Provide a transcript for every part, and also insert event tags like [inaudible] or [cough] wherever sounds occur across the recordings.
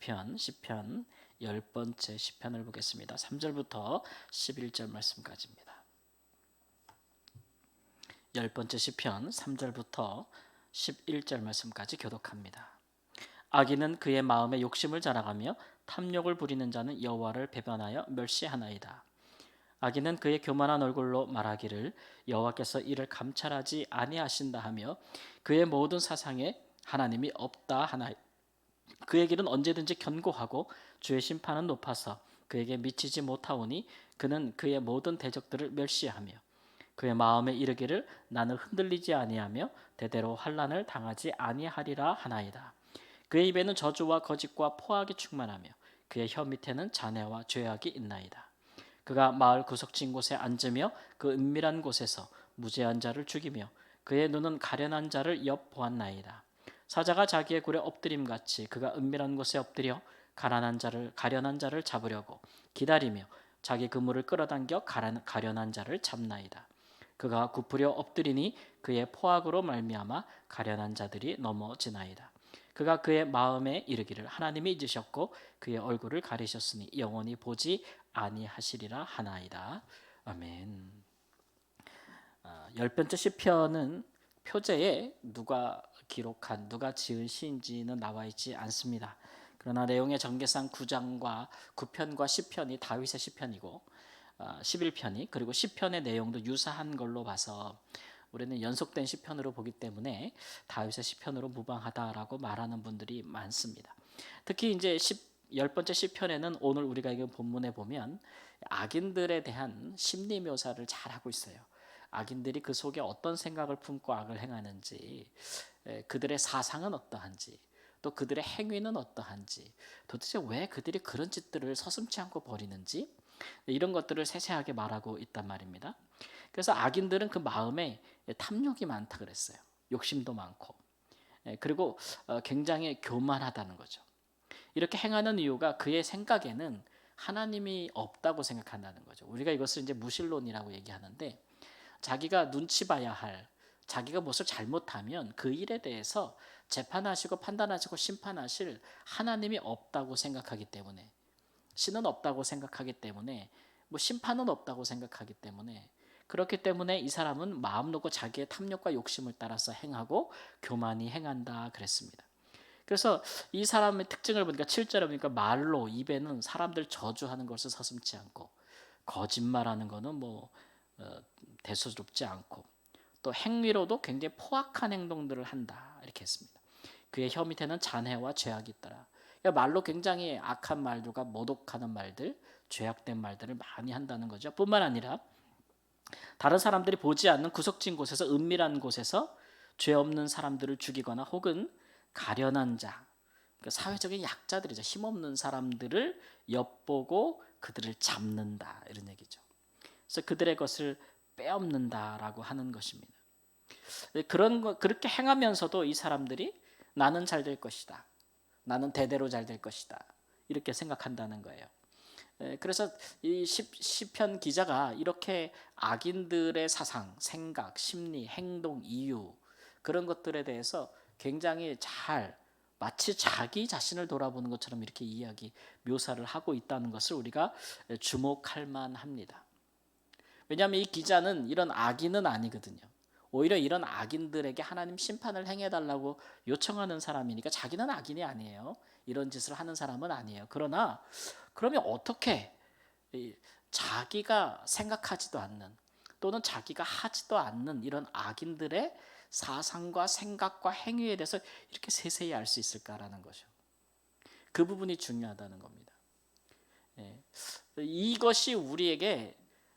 편 시편 열 번째 시편을 보겠습니다. 3절부터 11절 말씀까지입니다. 열 번째 시편 3절부터 11절 말씀까지 교독합니다. 악인은 그의 마음에 욕심을 자랑하며 탐욕을 부리는 자는 여호와를 배반하여 멸시하나이다. 악인은 그의 교만한 얼굴로 말하기를 여호와께서 이를 감찰하지 아니하신다 하며 그의 모든 사상에 하나님이 없다 하나 그의 길은 언제든지 견고하고 주의 심판은 높아서 그에게 미치지 못하오니 그는 그의 모든 대적들을 멸시하며 그의 마음에 이르기를 나는 흔들리지 아니하며 대대로 환란을 당하지 아니하리라 하나이다. 그의 입에는 저주와 거짓과 포악이 충만하며 그의 혀 밑에는 잔해와 죄악이 있나이다. 그가 마을 구석진 곳에 앉으며 그 은밀한 곳에서 무죄한 자를 죽이며 그의 눈은 가련한 자를 엿보았나이다. 사자가 자기의 굴에 엎드림 같이 그가 은밀한 곳에 엎드려 가난한 자를 가련한 자를 잡으려고 기다리며 자기 그물을 끌어당겨 가련한 자를 잡나이다. 그가 굽으려 엎드리니 그의 포악으로 말미암아 가련한 자들이 넘어지나이다. 그가 그의 마음에 이르기를 하나님이 잊으셨고 그의 얼굴을 가리셨으니 영원히 보지 아니하시리라 하나이다. 아멘. 아, 열 번째 시편은 표제에 누가 기록한 누가 지은 시인지는 나와 있지 않습니다. 그러나 내용의 전개상 9장과 9편과 10편이 다윗의 시편이고 11편이 어, 그리고 10편의 내용도 유사한 걸로 봐서 우리는 연속된 시편으로 보기 때문에 다윗의 시편으로 무방하다라고 말하는 분들이 많습니다. 특히 이제 10 열 번째 시편에는 오늘 우리가 읽은 본문에 보면 악인들에 대한 심리 묘사를 잘 하고 있어요. 악인들이 그 속에 어떤 생각을 품고 악을 행하는지, 그들의 사상은 어떠한지, 또 그들의 행위는 어떠한지, 도대체 왜 그들이 그런 짓들을 서슴지 않고 벌이는지, 이런 것들을 세세하게 말하고 있단 말입니다. 그래서 악인들은 그 마음에 탐욕이 많다 그랬어요. 욕심도 많고. 그리고 어, 굉장히 교만하다는 거죠. 이렇게 행하는 이유가 그의 생각에는 하나님이 없다고 생각한다는 거죠. 우리가 이것을 이제 무신론이라고 얘기하는데 자기가 눈치 봐야 할 자기가 무엇을 잘못하면 그 일에 대해서 재판하시고 판단하시고 심판하실 하나님이 없다고 생각하기 때문에 신은 없다고 생각하기 때문에 뭐 심판은 없다고 생각하기 때문에 그렇기 때문에 이 사람은 마음 놓고 자기의 탐욕과 욕심을 따라서 행하고 교만이 행한다 그랬습니다. 그래서 이 사람의 특징을 보니까 7절에 보니까 말로 입에는 사람들 저주하는 것을 서슴지 않고 거짓말하는 거는 뭐 어, 대수롭지 않고 또 행위로도 굉장히 포악한 행동들을 한다 이렇게 했습니다. 그의 혀 밑에는 잔해와 죄악이 있더라. 그러니까 말로 굉장히 악한 말들과 모독하는 말들, 죄악된 말들을 많이 한다는 거죠. 뿐만 아니라 다른 사람들이 보지 않는 구석진 곳에서 은밀한 곳에서 죄 없는 사람들을 죽이거나 혹은 가련한 자, 그 사회적인 약자들이죠. 힘없는 사람들을 엿보고 그들을 잡는다 이런 얘기죠. 그래서 그들의 것을 빼앗는다라고 하는 것입니다. 그런 거 그렇게 행하면서도 이 사람들이 나는 잘 될 것이다. 나는 대대로 잘 될 것이다. 이렇게 생각한다는 거예요. 그래서 이 시편 기자가 이렇게 악인들의 사상, 생각, 심리, 행동, 이유 그런 것들에 대해서 굉장히 잘 마치 자기 자신을 돌아보는 것처럼 이렇게 이야기 묘사를 하고 있다는 것을 우리가 주목할 만합니다. 왜냐하면 이 기자는 이런 악인은 아니거든요. 오히려 이런 악인들에게 하나님 심판을 행해달라고 요청하는 사람이니까 자기는 악인이 아니에요. 이런 짓을 하는 사람은 아니에요. 그러나 그러면 어떻게 자기가 생각하지도 않는 또는 자기가 하지도 않는 이런 악인들의 사상과 생각과 행위에 대해서 이렇게 세세히 알 수 있을까라는 거죠. 그 부분이 중요하다는 겁니다. 예. 이것이 우리에게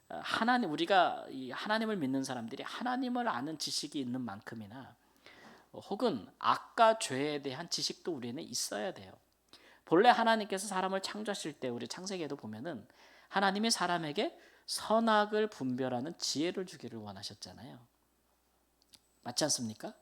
하나님 우리가 하나님을 믿는 사람들이 하나님을 아는 지식이 있는 만큼이나 혹은 악과 죄에 대한 지식도 우리는 있어야 돼요. 본래 하나님께서 사람을 창조하실 때 우리 창세기에도 보면은 하나님이 사람에게 선악을 분별하는 지혜를 주기를 원하셨잖아요. 맞지 않습니까?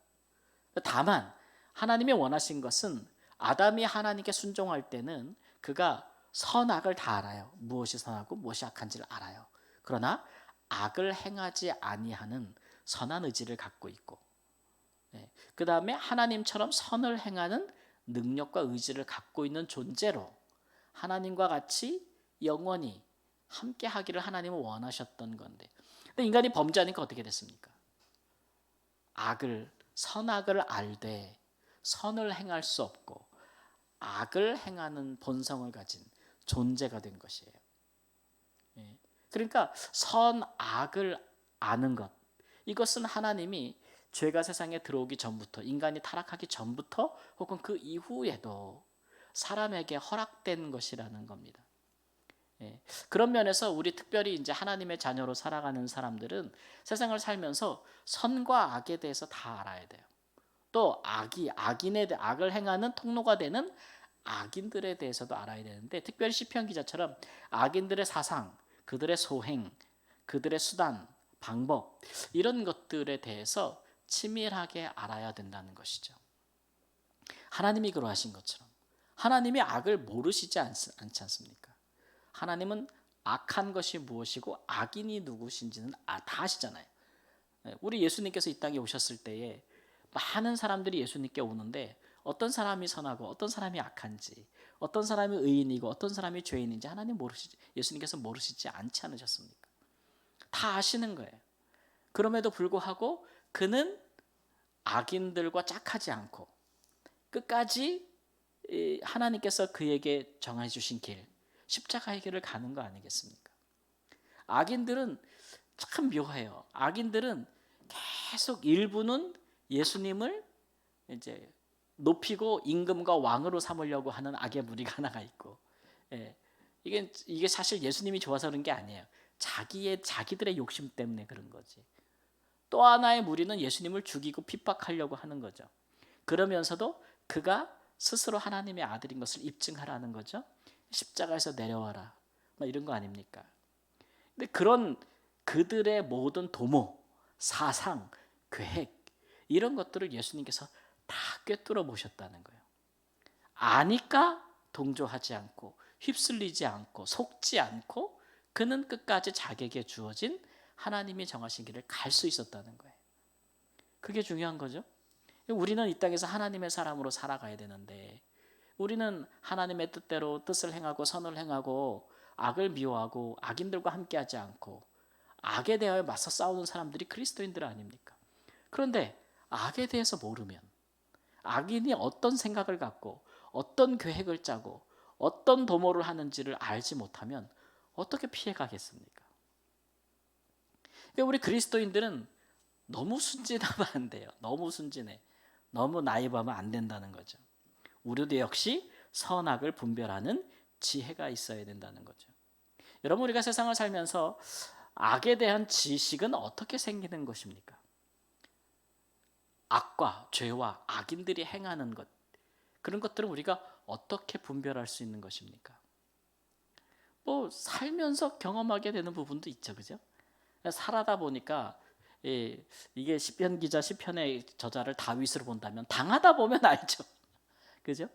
다만 하나님이 원하신 것은 아담이 하나님께 순종할 때는 그가 선악을 다 알아요. 무엇이 선하고 무엇이 악한지를 알아요. 그러나 악을 행하지 아니하는 선한 의지를 갖고 있고 네. 그 다음에 하나님처럼 선을 행하는 능력과 의지를 갖고 있는 존재로 하나님과 같이 영원히 함께 하기를 하나님은 원하셨던 건데. 근데 인간이 범죄하니까 어떻게 됐습니까? 악을 선악을 알되 선을 행할 수 없고 악을 행하는 본성을 가진 존재가 된 것이에요. 예. 그러니까 선악을 아는 것 이것은 하나님이 죄가 세상에 들어오기 전부터 인간이 타락하기 전부터 혹은 그 이후에도 사람에게 허락된 것이라는 겁니다. 예. 그런 면에서 우리 특별히 이제 하나님의 자녀로 살아가는 사람들은 세상을 살면서 선과 악에 대해서 다 알아야 돼요. 또 악이 악인의 악을 행하는 통로가 되는 악인들에 대해서도 알아야 되는데 특별히 시편 기자처럼 악인들의 사상, 그들의 소행, 그들의 수단, 방법 이런 것들에 대해서 치밀하게 알아야 된다는 것이죠. 하나님이 그러하신 것처럼 하나님이 악을 모르시지 않, 않지 않습니까? 하나님은 악한 것이 무엇이고 악인이 누구신지는 아, 다 아시잖아요. 네, 우리 예수님께서 이 땅에 오셨을 때에 많은 사람들이 예수님께 오는데 어떤 사람이 선하고 어떤 사람이 악한지 어떤 사람이 의인이고 어떤 사람이 죄인인지 하나님 모르시지 예수님께서 모르시지 않지 않으셨습니까? 다 아시는 거예요. 그럼에도 불구하고 그는 악인들과 짝하지 않고 끝까지 하나님께서 그에게 정해 주신 길 십자가의 길을 가는 거 아니겠습니까? 악인들은 참 묘해요. 악인들은 계속 일부는 예수님을 이제 높이고 임금과 왕으로 삼으려고 하는 악의 무리가 [laughs] 하나가 있고, 예, 이게 이게 사실 예수님이 좋아서 그런 게 아니에요. 자기의 자기들의 욕심 때문에 그런 거지. 또 하나의 무리는 예수님을 죽이고 핍박하려고 하는 거죠. 그러면서도 그가 스스로 하나님의 아들인 것을 입증하라는 거죠. 십자가에서 내려와라. 뭐 이런 거 아닙니까? 근데 그런 그들의 모든 도모, 사상, 계획 이런 것들을 예수님께서 다 꿰뚫어 보셨다는 거예요. 아니까 동조하지 않고 휩쓸리지 않고 속지 않고 그는 끝까지 자기에게 주어진 하나님이 정하신 길을 갈 수 있었다는 거예요. 그게 중요한 거죠. 우리는 이 땅에서 하나님의 사람으로 살아가야 되는데 우리는 하나님의 뜻대로 뜻을 행하고 선을 행하고 악을 미워하고 악인들과 함께하지 않고 악에 대하여 맞서 싸우는 사람들이 그리스도인들 아닙니까? 그런데 악에 대해서 모르면 악인이 어떤 생각을 갖고 어떤 계획을 짜고 어떤 도모를 하는지를 알지 못하면 어떻게 피해가겠습니까? 우리 그리스도인들은 너무 순진하면 안 돼요. 너무 순진해. 너무 나이브하면 안 된다는 거죠. 우리도 역시 선악을 분별하는 지혜가 있어야 된다는 거죠. 여러분 우리가 세상을 살면서 악에 대한 지식은 어떻게 생기는 것입니까? 악과 죄와 악인들이 행하는 것 그런 것들은 우리가 어떻게 분별할 수 있는 것입니까? 뭐 살면서 경험하게 되는 부분도 있죠, 그죠? 살아다 보니까 예, 이게 시편 기자 시편의 저자를 다윗으로 본다면 당하다 보면 [laughs] 알죠. 그죠?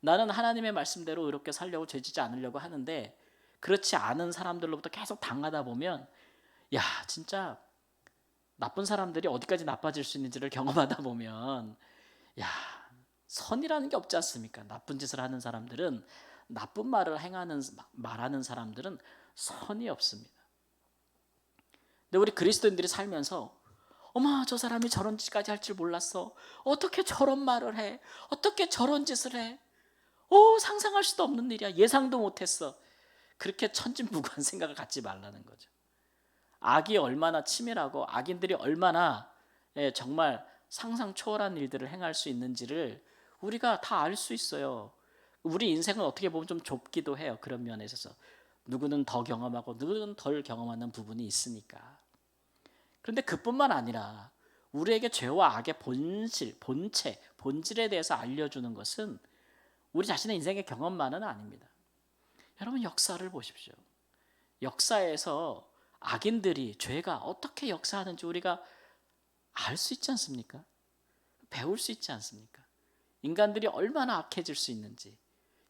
나는 하나님의 말씀대로 이렇게 살려고 죄지지 않으려고 하는데 그렇지 않은 사람들로부터 계속 당하다 보면 야 진짜 나쁜 사람들이 어디까지 나빠질 수 있는지를 경험하다 보면 야 선이라는 게 없지 않습니까? 나쁜 짓을 하는 사람들은 나쁜 말을 행하는 말하는 사람들은 선이 없습니다. 근데 우리 그리스도인들이 살면서 어머 저 사람이 저런 짓까지 할 줄 몰랐어. 어떻게 저런 말을 해? 어떻게 저런 짓을 해? 오 상상할 수도 없는 일이야. 예상도 못했어. 그렇게 천진무구한 [laughs] 생각을 갖지 말라는 거죠. 악이 얼마나 치밀하고 악인들이 얼마나 예, 정말 상상 초월한 일들을 행할 수 있는지를 우리가 다 알 수 있어요. 우리 인생은 어떻게 보면 좀 좁기도 해요. 그런 면에 있어서 누구는 더 경험하고 누구는 덜 경험하는 부분이 있으니까. 그런데 그뿐만 아니라 우리에게 죄와 악의 본질, 본체, 본질에 대해서 알려주는 것은 우리 자신의 인생의 경험만은 아닙니다. 여러분 역사를 보십시오. 역사에서 악인들이 죄가 어떻게 역사하는지 우리가 알 수 있지 않습니까? 배울 수 있지 않습니까? 인간들이 얼마나 악해질 수 있는지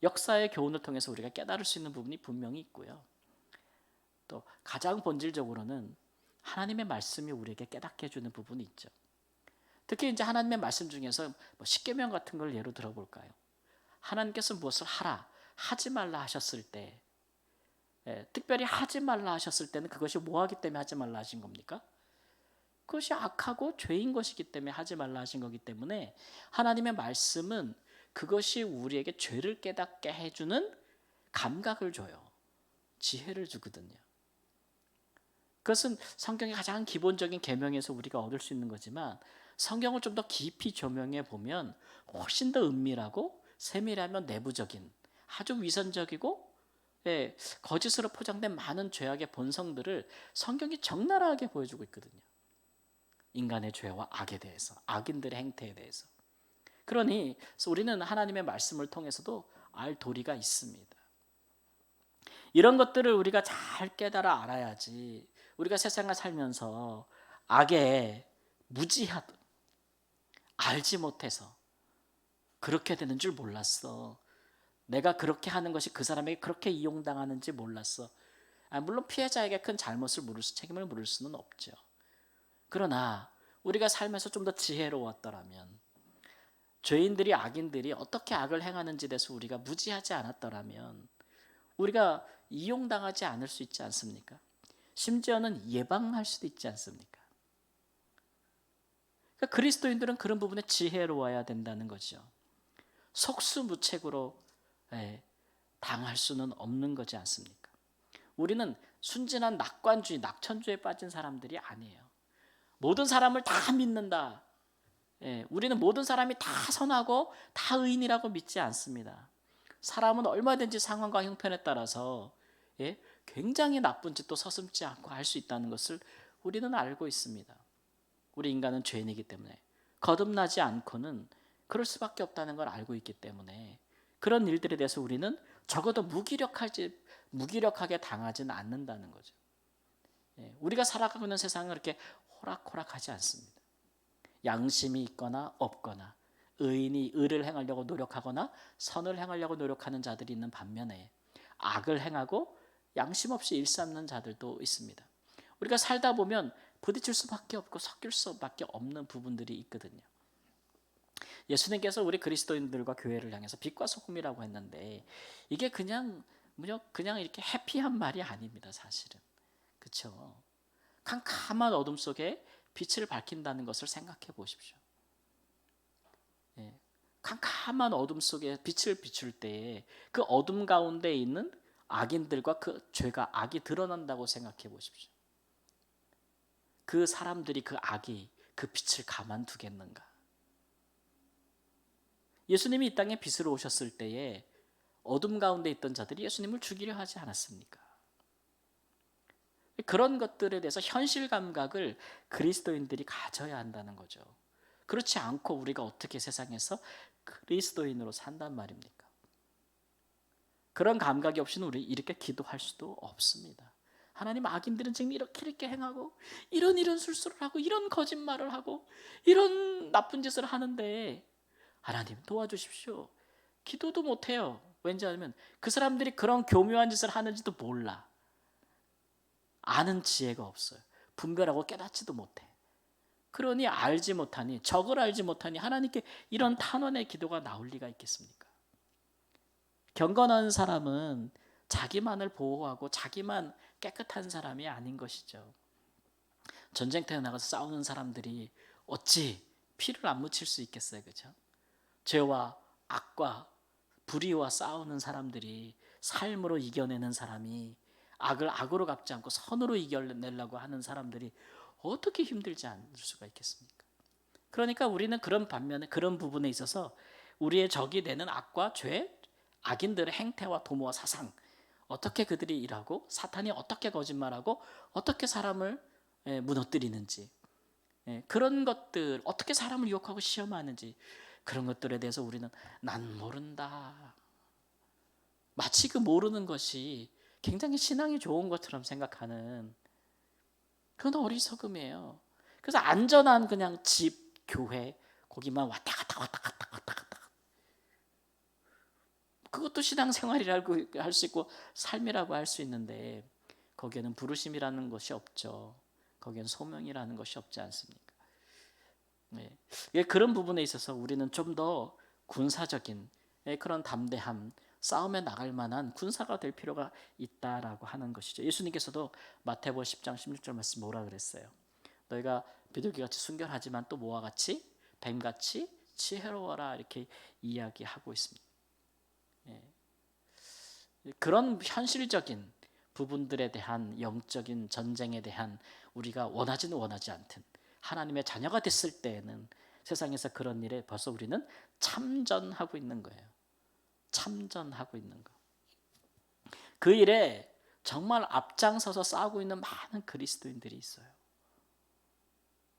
역사의 교훈을 통해서 우리가 깨달을 수 있는 부분이 분명히 있고요. 또 가장 본질적으로는 하나님의 말씀이 우리에게 깨닫게 해주는 부분이 있죠. 특히 이제 하나님의 말씀 중에서 뭐 십계명 같은 걸 예로 들어볼까요? 하나님께서 무엇을 하라, 하지 말라 하셨을 때, 예, 특별히 하지 말라 하셨을 때는 그것이 뭐하기 때문에 하지 말라 하신 겁니까? 그것이 악하고 죄인 것이기 때문에 하지 말라 하신 거기 때문에 하나님의 말씀은 그것이 우리에게 죄를 깨닫게 해주는 감각을 줘요. 지혜를 주거든요. 그것은 성경의 가장 기본적인 계명에서 우리가 얻을 수 있는 거지만 성경을 좀 더 깊이 조명해 보면 훨씬 더 은밀하고 세밀하면 내부적인 아주 위선적이고 예, 거짓으로 포장된 많은 죄악의 본성들을 성경이 적나라하게 보여주고 있거든요. 인간의 죄와 악에 대해서, 악인들의 행태에 대해서. 그러니 우리는 하나님의 말씀을 통해서도 알 도리가 있습니다. 이런 것들을 우리가 잘 깨달아 알아야지 우리가 세상을 살면서 악에 무지하든 알지 못해서 그렇게 되는 줄 몰랐어. 내가 그렇게 하는 것이 그 사람에게 그렇게 이용당하는지 몰랐어. 아, 물론 피해자에게 큰 잘못을 물을 수, 책임을 물을 수는 없죠. 그러나 우리가 살면서 좀 더 지혜로웠더라면 죄인들이 악인들이 어떻게 악을 행하는지 대해서 우리가 무지하지 않았더라면 우리가 이용당하지 않을 수 있지 않습니까? 심지어는 예방할 수도 있지 않습니까? 그러니까 그리스도인들은 그런 부분에 지혜로워야 된다는 거죠. 속수무책으로 예, 당할 수는 없는 거지 않습니까? 우리는 순진한 낙관주의, 낙천주의에 빠진 사람들이 아니에요. 모든 사람을 다 믿는다. 예, 우리는 모든 사람이 다 선하고 다 의인이라고 믿지 않습니다. 사람은 얼마든지 상황과 형편에 따라서 예, 굉장히 나쁜 짓도 서슴지 않고 할 수 있다는 것을 우리는 알고 있습니다. 우리 인간은 죄인이기 때문에 거듭나지 않고는 그럴 수밖에 없다는 걸 알고 있기 때문에 그런 일들에 대해서 우리는 적어도 무기력하지 무기력하게 당하지는 않는다는 거죠. 예, 우리가 살아가고 있는 세상은 그렇게 호락호락하지 않습니다. 양심이 있거나 없거나 의인이 의를 행하려고 노력하거나 선을 행하려고 노력하는 자들이 있는 반면에 악을 행하고 양심 없이 일삼는 자들도 있습니다. 우리가 살다 보면 부딪힐 수밖에 없고 섞일 수밖에 없는 부분들이 있거든요. 예수님께서 우리 그리스도인들과 교회를 향해서 빛과 소금이라고 했는데 이게 그냥 그냥 이렇게 해피한 말이 아닙니다, 사실은. 그렇죠? 캄캄한 어둠 속에 빛을 밝힌다는 것을 생각해 보십시오. 예, 캄캄한 어둠 속에 빛을 비출 때에 그 어둠 가운데 있는 악인들과 그 죄가 악이 드러난다고 생각해 보십시오. 그 사람들이 그 악이 그 빛을 가만두겠는가? 예수님이 이 땅에 빛으로 오셨을 때에 어둠 가운데 있던 자들이 예수님을 죽이려 하지 않았습니까? 그런 것들에 대해서 현실 감각을 그리스도인들이 가져야 한다는 거죠. 그렇지 않고 우리가 어떻게 세상에서 그리스도인으로 산단 말입니까? 그런 감각이 없이는 우리 이렇게 기도할 수도 없습니다. 하나님 악인들은 지금 이렇게 이렇게 행하고 이런 이런 술수를 하고 이런 거짓말을 하고 이런 나쁜 짓을 하는데 하나님 도와주십시오. 기도도 못해요. 왠지 아니면 그 사람들이 그런 교묘한 짓을 하는지도 몰라. 아는 지혜가 없어요. 분별하고 깨닫지도 못해. 그러니 알지 못하니 적을 알지 못하니 하나님께 이런 탄원의 기도가 나올 리가 있겠습니까? 경건한 사람은 자기만을 보호하고 자기만 깨끗한 사람이 아닌 것이죠. 전쟁터에 나가서 싸우는 사람들이 어찌 피를 안 묻힐 수 있겠어요, 그렇죠? 죄와 악과 불의와 싸우는 사람들이 삶으로 이겨내는 사람이 악을 악으로 갚지 않고 선으로 이겨내려고 하는 사람들이 어떻게 힘들지 않을 수가 있겠습니까? 그러니까 우리는 그런 반면에 그런 부분에 있어서 우리의 적이 되는 악과 죄, 악인들의 행태와 도모와 사상, 어떻게 그들이 일하고 사탄이 어떻게 거짓말하고 어떻게 사람을 예, 무너뜨리는지 예, 그런 것들 어떻게 사람을 유혹하고 시험하는지 그런 것들에 대해서 우리는 난 모른다. 마치 그 모르는 것이 굉장히 신앙이 좋은 것처럼 생각하는 그건 어리석음이에요. 그래서 안전한 그냥 집, 교회 거기만 왔다 갔다 왔다 갔다 왔다 갔다. 그것도 신앙생활이라고 할 수 있고 삶이라고 할 수 있는데 거기에는 부르심이라는 것이 없죠. 거기에는 소명이라는 것이 없지 않습니까? 네. 예, 그런 부분에 있어서 우리는 좀 더 군사적인 예, 그런 담대함, 싸움에 나갈 만한 군사가 될 필요가 있다라고 하는 것이죠. 예수님께서도 마태복음 10장 16절 말씀 뭐라 그랬어요? 너희가 비둘기 같이 순결하지만 또 뭐와 같이 뱀 같이 지혜로워라 이렇게 이야기하고 있습니다. 예. 그런 현실적인 부분들에 대한 영적인 전쟁에 대한 우리가 원하지는 원하지 않든 하나님의 자녀가 됐을 때에는 세상에서 그런 일에 벌써 우리는 참전하고 있는 거예요. 참전하고 있는 거. 그 일에 정말 앞장서서 싸우고 있는 많은 그리스도인들이 있어요.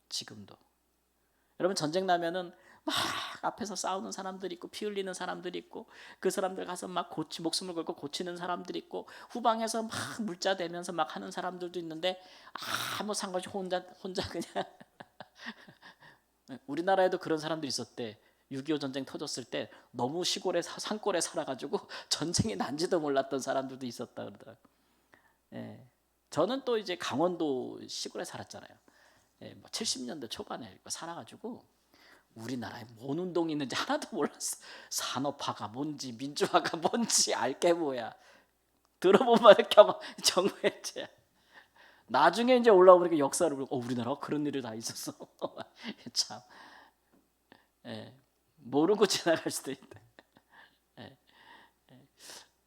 지금도. 여러분 전쟁 나면은 막 앞에서 싸우는 사람들이 있고 피 흘리는 사람들이 있고 그 사람들 가서 막 고치 목숨을 걸고 고치는 사람들이 있고 후방에서 막 물자 대면서 막 하는 사람들도 있는데 아무 상관없이 혼자 혼자 그냥 [laughs] 우리나라에도 그런 사람들이 있었대. 6.25 전쟁 터졌을 때 너무 시골에 사- 산골에 살아가지고 [laughs] 전쟁이 난지도 몰랐던 사람들도 있었다 그러더라고요. 예. 저는 또 이제 강원도 시골에 살았잖아요. 예, 뭐 70년대 초반에 살아가지고 우리나라에 뭔 운동이 있는지 하나도 몰랐어. 산업화가 뭔지 민주화가 뭔지 알게 뭐야. 들어보면 경험 [laughs] 정말 나중에 이제 올라오니까 역사를 보고 어, 우리나라가 그런 일이 다 있었어. [laughs] 참. 예, 모르고 지나갈 수도 있다. 예, 예,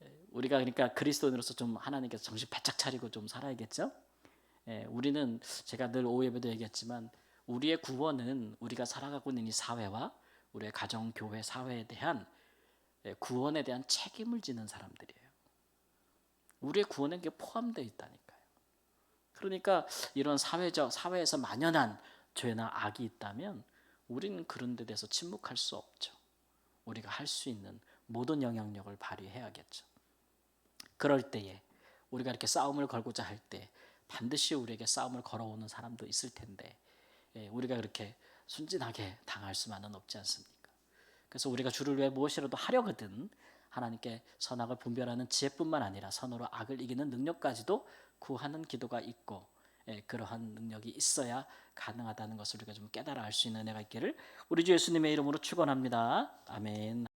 예, 우리가 그러니까 그리스도인으로서 좀 하나님께서 정신 바짝 차리고 좀 살아야겠죠. 예, 우리는 제가 늘 오예배도 얘기했지만 우리의 구원은 우리가 살아가고 있는 이 사회와 우리의 가정, 교회, 사회에 대한 예, 구원에 대한 책임을 지는 사람들이에요. 우리의 구원에 그게 포함되어 있다니까요. 그러니까 이런 사회적 사회에서 만연한 죄나 악이 있다면 우리는 그런 데 대해서 침묵할 수 없죠. 우리가 할 수 있는 모든 영향력을 발휘해야겠죠. 그럴 때에 우리가 이렇게 싸움을 걸고자 할 때 반드시 우리에게 싸움을 걸어오는 사람도 있을 텐데 예, 우리가 그렇게 순진하게 당할 수만은 없지 않습니까? 그래서 우리가 주를 위해 무엇이라도 하려거든 하나님께 선악을 분별하는 지혜뿐만 아니라 선으로 악을 이기는 능력까지도 구하는 기도가 있고 예, 그러한 능력이 있어야 가능하다는 것을 우리가 좀 깨달아 알 수 있는 은혜가 있기를 우리 주 예수님의 이름으로 축원합니다. 아멘.